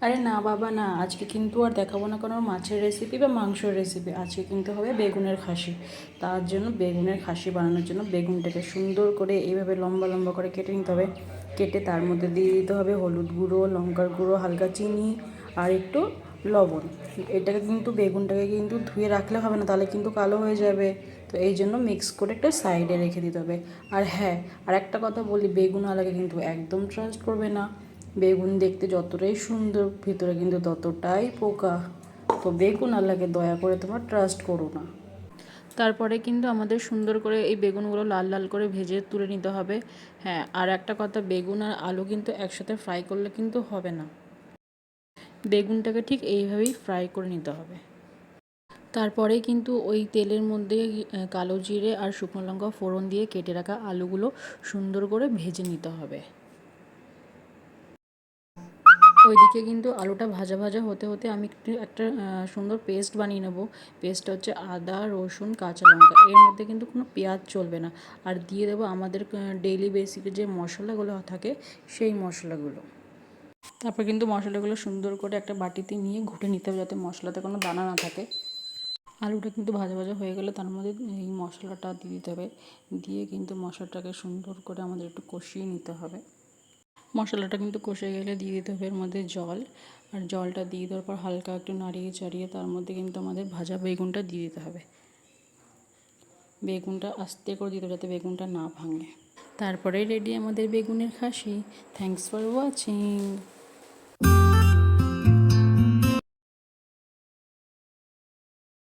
আরে না বাবা, না। আজকে কিন্তু আর দেখাবো না কোনো মাছের রেসিপি বা মাংসের রেসিপি আজকে কিন্তু হবে বেগুনের খাসি। তার জন্য বেগুনের খাসি বানানোর জন্য বেগুনটাকে সুন্দর করে এইভাবে লম্বা লম্বা করে কেটে নিতে হবে। কেটে তার মধ্যে দিয়ে দিতে হবে হলুদ গুঁড়ো, লঙ্কার গুঁড়ো, হালকা চিনি আর একটু লবণ। এটাকে কিন্তু বেগুনটাকে কিন্তু ধুয়ে রাখলে হবে না, তাহলে কিন্তু কালো হয়ে যাবে। তো এই জন্য মিক্স করে একটা সাইডে রেখে দিতে হবে। আর হ্যাঁ আর একটা কথা বলি বেগুন আলাকে কিন্তু একদম ট্রাস্ট করবে না। বেগুন দেখতে যতটাই সুন্দর, ভিতরে কিন্তু ততটাই পোকা। তো বেগুন আল্লাহকে দয়া করে তোমরা ট্রাস্ট করো না। তারপরে কিন্তু আমাদের সুন্দর করে এই বেগুনগুলো লাল লাল করে ভেজে তুলে নিতে হবে। হ্যাঁ আর একটা কথা, বেগুন আর আলু কিন্তু একসাথে ফ্রাই করলে কিন্তু হবে না। বেগুনটাকে ঠিক এইভাবেই ফ্রাই করে নিতে হবে। তারপরে কিন্তু ওই তেলের মধ্যে কালো জিরে আর শুকনো লঙ্কা ফোড়ন দিয়ে কেটে রাখা আলুগুলো সুন্দর করে ভেজে নিতে হবে। ওইদিকে কিন্তু আলুটা ভাজা ভাজা হতে হতে আমি একটু একটা সুন্দর পেস্ট বানিয়ে নেব। পেস্টটা হচ্ছে আদা, রসুন, কাঁচা লঙ্কা। এর মধ্যে কিন্তু কোনো পেঁয়াজ চলবে না। আর দিয়ে দেবো আমাদের ডেইলি বেসিকে যে মশলাগুলো থাকে, সেই মশলাগুলো। তারপর কিন্তু মশলাগুলো সুন্দর করে একটা বাটিতে নিয়ে ঘুটে নিতে হবে যাতে মশলাতে কোনো দানা না থাকে। আলুটা কিন্তু ভাজা ভাজা হয়ে গেলে তার মধ্যে এই মশলাটা দিয়ে দিতে হবে। দিয়ে কিন্তু মশলাটাকে সুন্দর করে আমাদের একটু কষিয়ে নিতে হবে। মশলাটা কিন্তু কষে গেলে দিয়ে দিতে হবে এর মধ্যে জল। আর জলটা দিয়ে দেওয়ার পর হালকা একটু নাড়িয়ে চাড়িয়ে তার মধ্যে কিন্তু আমাদের ভাজা বেগুনটা দিয়ে দিতে হবে। বেগুনটা আস্তে করে দিতে হবে যাতে বেগুনটা না ভাঙে। তারপরে রেডি আমাদের বেগুনের খাসি। Thanks for watching